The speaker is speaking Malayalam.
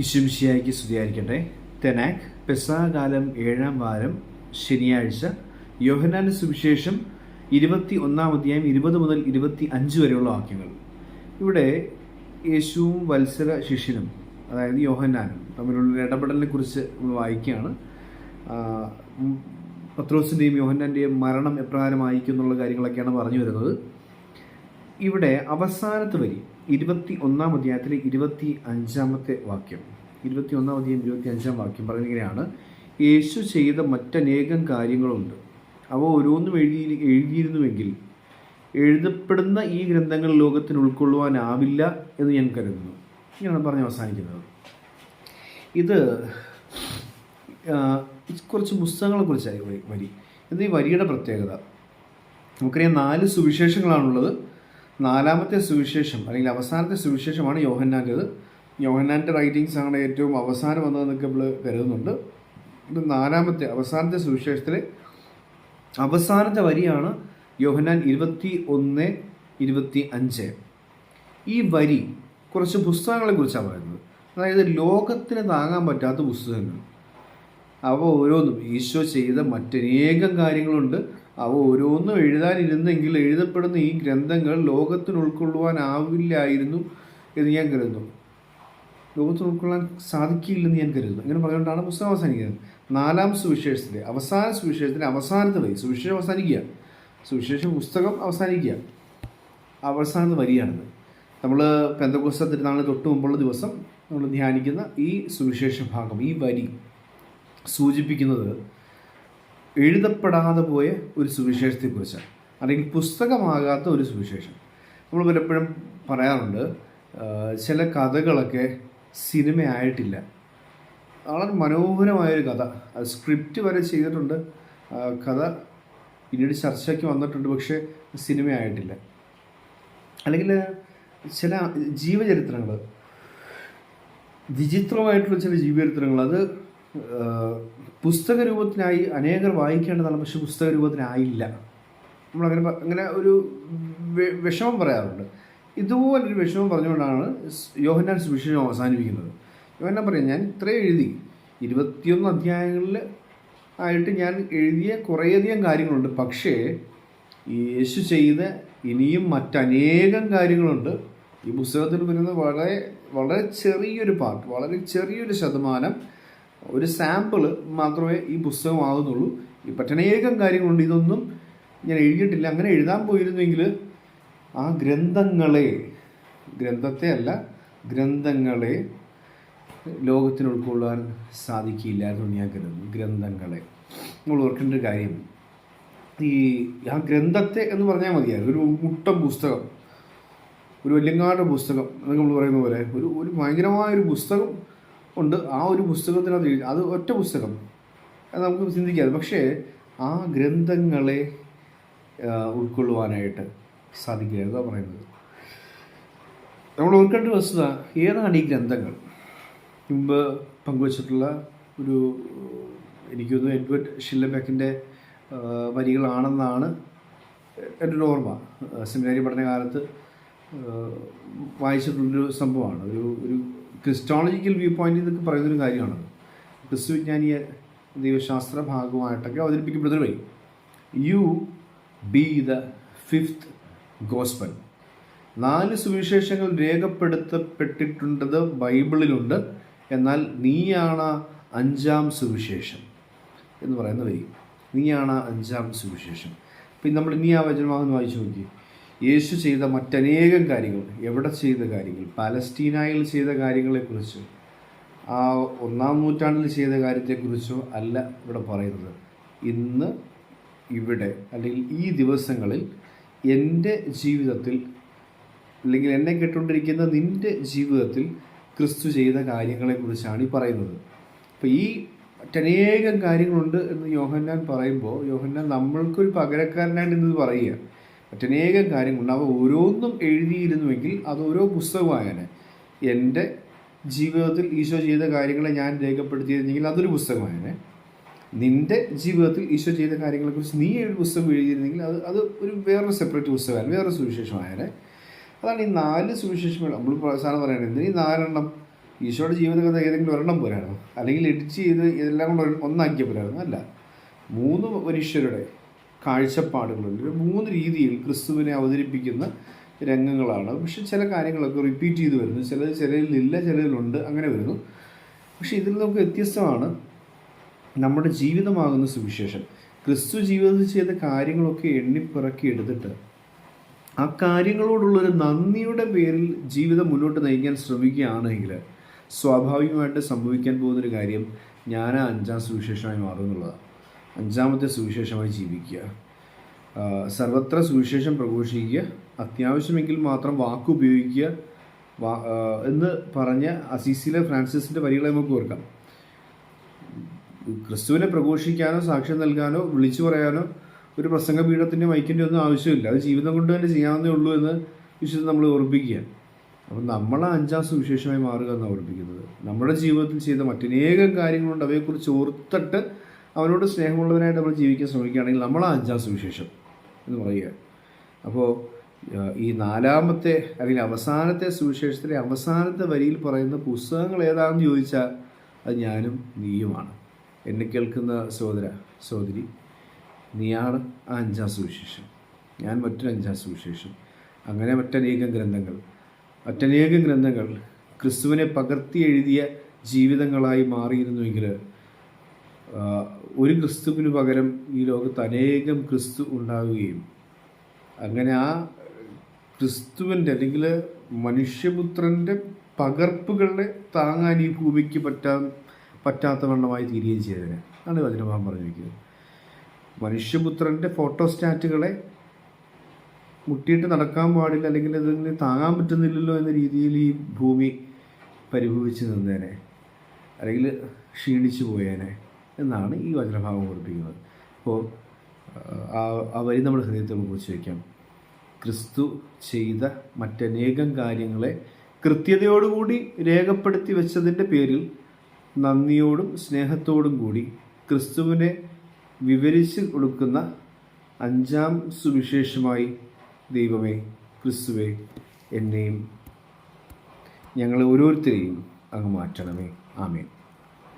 ഈശ്വംശിയായിക്ക് സ്തുതിയായിരിക്കട്ടെ. തെനാക് പെസാകാലം ഏഴാം വാരം ശനിയാഴ്ച. യോഹനാന്റെ സുവിശേഷം ഇരുപത്തി ഒന്നാം അധ്യായം ഇരുപത് മുതൽ ഇരുപത്തി അഞ്ച് വരെയുള്ള വാക്യങ്ങൾ. ഇവിടെ യേശുവും വത്സര ശിഷ്യനും അതായത് യോഹന്നാനും തമ്മിലുള്ള ഇടപെടലിനെ കുറിച്ച് നമ്മൾ വായിക്കുകയാണ്. പത്രോസിന്റെയും യോഹന്നാന്റെയും മരണം എപ്രകാരമായിരിക്കും എന്നുള്ള കാര്യങ്ങളൊക്കെയാണ് പറഞ്ഞു വരുന്നത്. ഇവിടെ അവസാനത്തെ വരി ഇരുപത്തി ഒന്നാം അധ്യായത്തിലെ ഇരുപത്തി അഞ്ചാമത്തെ വാക്യം. ഇരുപത്തി ഒന്നാം അധ്യായം ഇരുപത്തി അഞ്ചാം വാക്യം പറയുന്നതിനെയാണ് യേശു ചെയ്ത മറ്റനേകം കാര്യങ്ങളുണ്ട്. അവ ഓരോന്നും എഴുതി എഴുതിയിരുന്നുവെങ്കിൽ എഴുതപ്പെടുന്ന ഈ ഗ്രന്ഥങ്ങൾ ലോകത്തിന് ഉൾക്കൊള്ളുവാനാവില്ല എന്ന് ഞാൻ കരുതുന്നു. ഇങ്ങനെയാണ് പറഞ്ഞ് അവസാനിക്കുന്നത്. ഇത് കുറച്ച് പുസ്തകങ്ങളെ കുറിച്ചായി വരി- വരി. ഇത് ഈ വരിയുടെ പ്രത്യേകത. നമുക്കറിയാം നാല് സുവിശേഷങ്ങളാണുള്ളത്. നാലാമത്തെ സുവിശേഷം അല്ലെങ്കിൽ അവസാനത്തെ സുവിശേഷമാണ് യോഹന്നാന്റെത് യോഹന്നാന്റെ റൈറ്റിങ്സ് ആണ് ഏറ്റവും അവസാനം വന്നതെന്നൊക്കെ നമ്മൾ കരുതുന്നുണ്ട്. ഇത് നാലാമത്തെ അവസാനത്തെ സുവിശേഷത്തിലെ അവസാനത്തെ വരിയാണ് യോഹന്നാൻ ഇരുപത്തി ഒന്ന് ഇരുപത്തി അഞ്ച് ഈ വരി കുറച്ച് പുസ്തകങ്ങളെ കുറിച്ചാണ് പറയുന്നത്. അതായത് ലോകത്തിന് താങ്ങാൻ പറ്റാത്ത പുസ്തകങ്ങൾ. അവ ഓരോന്നും ഈശോ ചെയ്ത മറ്റനേകം കാര്യങ്ങളുണ്ട്. അവ ഓരോന്നും എഴുതാനിരുന്നെങ്കിൽ എഴുതപ്പെടുന്ന ഈ ഗ്രന്ഥങ്ങൾ ലോകത്തിന് ഉൾക്കൊള്ളുവാനാവില്ലായിരുന്നു എന്ന് ഞാൻ കരുതുന്നു. ലോകത്തിന് ഉൾക്കൊള്ളാൻ സാധിക്കില്ലെന്ന് ഞാൻ കരുതുന്നു. ഇങ്ങനെ പറഞ്ഞുകൊണ്ടാണ് പുസ്തകം അവസാനിക്കുന്നത്. നാലാം സുവിശേഷത്തിലെ അവസാന സുവിശേഷത്തിന്റെ അവസാനത്തെ വരി സുവിശേഷം അവസാനിക്കുക. സുവിശേഷ പുസ്തകം അവസാനിക്കുക. അവസാനത്തെ വരിയാണിത് നമ്മൾ പെന്തകോസ്ത തിരുനാളിന് തൊട്ട് മുമ്പുള്ള ദിവസം നമ്മൾ ധ്യാനിക്കുന്ന ഈ സുവിശേഷ ഭാഗം ഈ വരി സൂചിപ്പിക്കുന്നത് എഴുതപ്പെടാതെ പോയ ഒരു സുവിശേഷത്തെക്കുറിച്ചാണ്. അല്ലെങ്കിൽ പുസ്തകമാകാത്ത ഒരു സുവിശേഷം. നമ്മൾ പലപ്പോഴും പറയാറുണ്ട് ചില കഥകളൊക്കെ സിനിമയായിട്ടില്ല. വളരെ മനോഹരമായൊരു കഥ. സ്ക്രിപ്റ്റ് വരെ ചെയ്തിട്ടുണ്ട്. കഥ പിന്നീട് ചർച്ചയ്ക്ക് വന്നിട്ടുണ്ട് പക്ഷേ സിനിമയായിട്ടില്ല. അല്ലെങ്കിൽ ചില ജീവചരിത്രങ്ങൾ വിചിത്രമായിട്ടുള്ള ചില ജീവചരിത്രങ്ങൾ അത് പുസ്തക രൂപത്തിനായി അനേകർ വായിക്കേണ്ടതാണ് പക്ഷെ പുസ്തക രൂപത്തിനായില്ല നമ്മളങ്ങനെ അങ്ങനെ ഒരു വിഷമം പറയാറുണ്ട്. ഇതുപോലൊരു വിഷമം പറഞ്ഞുകൊണ്ടാണ് യോഹന്നാൻ സുവിശേഷം അവസാനിപ്പിക്കുന്നത്. യോഹന്നാൻ പറയും ഞാൻ ഇത്രയും എഴുതി. ഇരുപത്തിയൊന്ന് അധ്യായങ്ങളിൽ ആയിട്ട് ഞാൻ എഴുതിയ കുറേയധികം കാര്യങ്ങളുണ്ട്. പക്ഷേ യേശു ചെയ്ത ഇനിയും മറ്റനേകം കാര്യങ്ങളുണ്ട്. ഈ പുസ്തകത്തിൽ വരുന്ന വളരെ വളരെ ചെറിയൊരു പാർട്ട് വളരെ ചെറിയൊരു ശതമാനം ഒരു സാമ്പിൾ മാത്രമേ ഈ പുസ്തകമാകുന്നുള്ളൂ ഈ പട്ടണയേകം കാര്യങ്ങളുണ്ട്. ഇതൊന്നും ഞാൻ എഴുതിയിട്ടില്ല. അങ്ങനെ എഴുതാൻ പോയിരുന്നെങ്കിൽ ആ ഗ്രന്ഥങ്ങളെ ഗ്രന്ഥത്തെ അല്ല ഗ്രന്ഥങ്ങളെ ലോകത്തിന് ഉൾക്കൊള്ളാൻ സാധിക്കില്ലായിരുന്നു ഞാൻ കരുതുന്നു. ഗ്രന്ഥങ്ങളെ. നമ്മൾ ഓർക്കേണ്ട ഒരു കാര്യം. ഈ ആ ഗ്രന്ഥത്തെ എന്ന് പറഞ്ഞാൽ മതിയായിരുന്നു. ഒരു മുട്ടം പുസ്തകം. ഒരു വല്യങ്ങാട് പുസ്തകം. എന്നൊക്കെ നമ്മൾ പറയുന്ന പോലെ. ഒരു ഒരു ഭയങ്കരമായൊരു പുസ്തകം ഉണ്ട്. ആ ഒരു പുസ്തകത്തിനകത്ത് എഴുതി അത് ഒറ്റ പുസ്തകം. അത് നമുക്ക് ചിന്തിക്കാം പക്ഷേ ആ ഗ്രന്ഥങ്ങളെ ഉൾക്കൊള്ളുവാനായിട്ട് സാധിക്കുക എന്താ പറയുന്നത്. നമ്മൾ ഓർക്കേണ്ട വസ്തുത ഏതാണ് ഈ ഗ്രന്ഥങ്ങൾ? മുമ്പ് പങ്കുവച്ചിട്ടുള്ള ഒരു എനിക്ക് തോന്നുന്നു എഡ്വേർഡ് ഷില്ലബെക്കിന്റെ വരികളാണെന്നാണ് എന്റെ ഒരു ഓർമ്മ സെമിനാരി പഠനകാലത്ത് വായിച്ചിട്ടുള്ളൊരു സംഭവമാണ്. ഒരു ഒരു ക്രിസ്റ്റോളജിക്കൽ വ്യൂ പോയിന്റ് ഇതൊക്കെ പറയുന്നൊരു കാര്യമാണ്. ക്രിസ്തുവിജ്ഞാനീയ ദൈവശാസ്ത്ര ഭാഗമായിട്ടൊക്കെ അവതരിപ്പിക്കപ്പെടുന്നൊരു വഴി. You be the fifth gospel. നാല് സുവിശേഷങ്ങൾ രേഖപ്പെടുത്തപ്പെട്ടിട്ടുണ്ടത് ബൈബിളിലുണ്ട്. എന്നാൽ നീയാണ് അഞ്ചാം സുവിശേഷം എന്ന് പറയുന്ന വരി നീയാണ് അഞ്ചാം സുവിശേഷം. പിന്നെ നമ്മൾ ഇനി ആ വചനമാകുന്ന വായിച്ചു നോക്കി യേശു ചെയ്ത മറ്റനേകം കാര്യങ്ങൾ എവിടെ ചെയ്ത കാര്യങ്ങൾ പാലസ്റ്റീനായിൽ ചെയ്ത കാര്യങ്ങളെക്കുറിച്ച് ആ ഒന്നാം നൂറ്റാണ്ടിൽ ചെയ്ത കാര്യത്തെക്കുറിച്ചോ അല്ല ഇവിടെ പറയുന്നത്. ഇന്ന് ഇവിടെ അല്ലെങ്കിൽ ഈ ദിവസങ്ങളിൽ എന്റെ ജീവിതത്തിൽ അല്ലെങ്കിൽ എന്നെ കേട്ടുകൊണ്ടിരിക്കുന്ന നിന്റെ ജീവിതത്തിൽ ക്രിസ്തു ചെയ്ത കാര്യങ്ങളെക്കുറിച്ചാണ് ഈ പറയുന്നത്. അപ്പോൾ ഈ മറ്റനേകം കാര്യങ്ങളുണ്ട് എന്ന് യോഹന്നാൻ പറയുമ്പോൾ യോഹന്നാൻ നമ്മൾക്കൊരു പകരക്കാരനായിട്ട് ഇന്നത് പറയുക മറ്റനേകം കാര്യങ്ങളുണ്ട് അവ ഓരോന്നും എഴുതിയിരുന്നുവെങ്കിൽ അത് ഓരോ പുസ്തകമായേനെ. എന്റെ ജീവിതത്തിൽ ഈശോ ചെയ്ത കാര്യങ്ങളെ ഞാൻ രേഖപ്പെടുത്തിയിരുന്നെങ്കിൽ അതൊരു പുസ്തകമായേനെ. നിന്റെ ജീവിതത്തിൽ ഈശോ ചെയ്ത കാര്യങ്ങളെക്കുറിച്ച് നീ ഒരു പുസ്തകം എഴുതിയിരുന്നെങ്കിൽ അത് അത് ഒരു വേറൊരു സെപ്പറേറ്റ് പുസ്തകമാണ് വേറൊരു സുവിശേഷമായേനെ. അതാണ് ഈ നാല് സുവിശേഷങ്ങൾ. നമ്മൾ സാധനം പറയുന്നത് ഈ നാലെണ്ണം ഈശോയുടെ ജീവിതകഥ ഏതെങ്കിലും ഒരെണ്ണം പോരായിരുന്നു. അല്ലെങ്കിൽ എഡിറ്റ് ചെയ്ത് ഇതെല്ലാം കൂടെ ഒന്നാക്കിയ പോരായിരുന്നു. അല്ല. മൂന്ന് മനുഷ്യരുടെ കാഴ്ചപ്പാടുകളുണ്ട്. മൂന്ന് രീതിയിൽ ക്രിസ്തുവിനെ അവതരിപ്പിക്കുന്ന രംഗങ്ങളാണ്. പക്ഷെ ചില കാര്യങ്ങളൊക്കെ റിപ്പീറ്റ് ചെയ്ത് വരുന്നു. ചിലത് ചിലതിലില്ല ചിലതിലുണ്ട് അങ്ങനെ വരുന്നു. പക്ഷേ ഇതിൽ നമുക്ക് വ്യത്യസ്തമാണ് നമ്മുടെ ജീവിതമാകുന്ന സുവിശേഷം. ക്രിസ്തു ജീവിതത്തിൽ ചെയ്ത കാര്യങ്ങളൊക്കെ എണ്ണിപ്പിറക്കി എടുത്തിട്ട് ആ കാര്യങ്ങളോടുള്ളൊരു നന്ദിയുടെ പേരിൽ ജീവിതം മുന്നോട്ട് നയിക്കാൻ ശ്രമിക്കുകയാണെങ്കിൽ സ്വാഭാവികമായിട്ട് സംഭവിക്കാൻ പോകുന്നൊരു കാര്യം ഞാൻ അഞ്ചാം സുവിശേഷമായി മാറും എന്നുള്ളതാണ്. അഞ്ചാമത്തെ സുവിശേഷമായി ജീവിക്കുക. സർവത്ര സുവിശേഷം പ്രഘോഷിക്കുക. അത്യാവശ്യമെങ്കിൽ മാത്രം വാക്കുപയോഗിക്കുക എന്ന് പറഞ്ഞ അസീസിലെ ഫ്രാൻസിസിന്റെ വരികളെ നമുക്ക് ഓർക്കാം. ക്രിസ്തുവിനെ പ്രഘോഷിക്കാനോ സാക്ഷ്യം നൽകാനോ വിളിച്ചു പറയാനോ ഒരു പ്രസംഗ പീഠത്തിന്റെ മൈക്കിന്റെ ഒന്നും ആവശ്യമില്ല. അത് ജീവിതം കൊണ്ട് തന്നെ ചെയ്യാവുന്നേ ഉള്ളൂ എന്ന് വിശ്വസിച്ച് നമ്മൾ ഓർപ്പിക്കുക. അപ്പം നമ്മൾ ആ അഞ്ചാം സുവിശേഷമായി മാറുക എന്നാണ് ഓർപ്പിക്കുന്നത്. നമ്മുടെ ജീവിതത്തിൽ ചെയ്ത മറ്റനേകം കാര്യങ്ങളുണ്ട്. അവയെക്കുറിച്ച് ഓർത്തിട്ട് അവനോട് സ്നേഹമുള്ളവനായിട്ട് നമ്മൾ ജീവിക്കാൻ ശ്രമിക്കുകയാണെങ്കിൽ നമ്മൾ അഞ്ചാം സുവിശേഷം എന്ന് പറയുക. അപ്പോൾ ഈ നാലാമത്തെ അല്ലെങ്കിൽ അവസാനത്തെ സുവിശേഷത്തിലെ അവസാനത്തെ വരിയിൽ പറയുന്ന പുസ്തകങ്ങൾ ഏതാണെന്ന് ചോദിച്ചാൽ അത് ഞാനും നീയുമാണ്. എന്നെ കേൾക്കുന്ന സഹോദര സഹോദരി നീയാണ് ആ അഞ്ചാം സുവിശേഷം. ഞാൻ മറ്റൊരു അഞ്ചാം സുവിശേഷം. അങ്ങനെ മറ്റനേകം ഗ്രന്ഥങ്ങൾ. മറ്റനേകം ഗ്രന്ഥങ്ങൾ ക്രിസ്തുവിനെ പകർത്തി എഴുതിയ ജീവിതങ്ങളായി മാറിയിരുന്നുവെങ്കിൽ ഒരു ക്രിസ്തുവിന് പകരം ഈ ലോകത്ത് അനേകം ക്രിസ്തു ഉണ്ടാവുകയും അങ്ങനെ ആ ക്രിസ്തുവിന്റെ അല്ലെങ്കിൽ മനുഷ്യപുത്രന്റെ പകർപ്പുകളെ താങ്ങാൻ ഈ ഭൂമിക്ക് പറ്റാൻ പറ്റാത്ത വണ്ണമായി തീരുകയും ചെയ്തതിന്. ആണ് വചനഭാവം പറഞ്ഞിരിക്കുന്നത്. മനുഷ്യപുത്രന്റെ ഫോട്ടോസ്റ്റാറ്റുകളെ മുട്ടിയിട്ട് നടക്കാൻ പാടില്ല അല്ലെങ്കിൽ അതിന് താങ്ങാൻ പറ്റുന്നില്ലല്ലോ എന്ന രീതിയിൽ ഈ ഭൂമി പരിഭവിച്ച് നിന്നേനെ. അല്ലെങ്കിൽ ക്ഷീണിച്ചു പോയേനെ. എന്നാണ് ഈ വചനഭാവം ഓർപ്പിക്കുന്നത് അപ്പോൾ ആ വരി നമ്മുടെ ഹൃദയത്തിൽ കുറിച്ച് വയ്ക്കാം ക്രിസ്തു ചെയ്ത മറ്റനേകം കാര്യങ്ങളെ കൃത്യതയോടുകൂടി രേഖപ്പെടുത്തി വെച്ചതിന്റെ പേരിൽ നന്ദിയോടും സ്നേഹത്തോടും കൂടി ക്രിസ്തുവിനെ വിവരിച്ച് കൊടുക്കുന്ന അഞ്ചാം സുവിശേഷമായി ദൈവമേ ക്രിസ്തുവെ എന്നെയും ഞങ്ങളെ ഓരോരുത്തരെയും അങ്ങ് മാറ്റണമേ. ആമേൻ.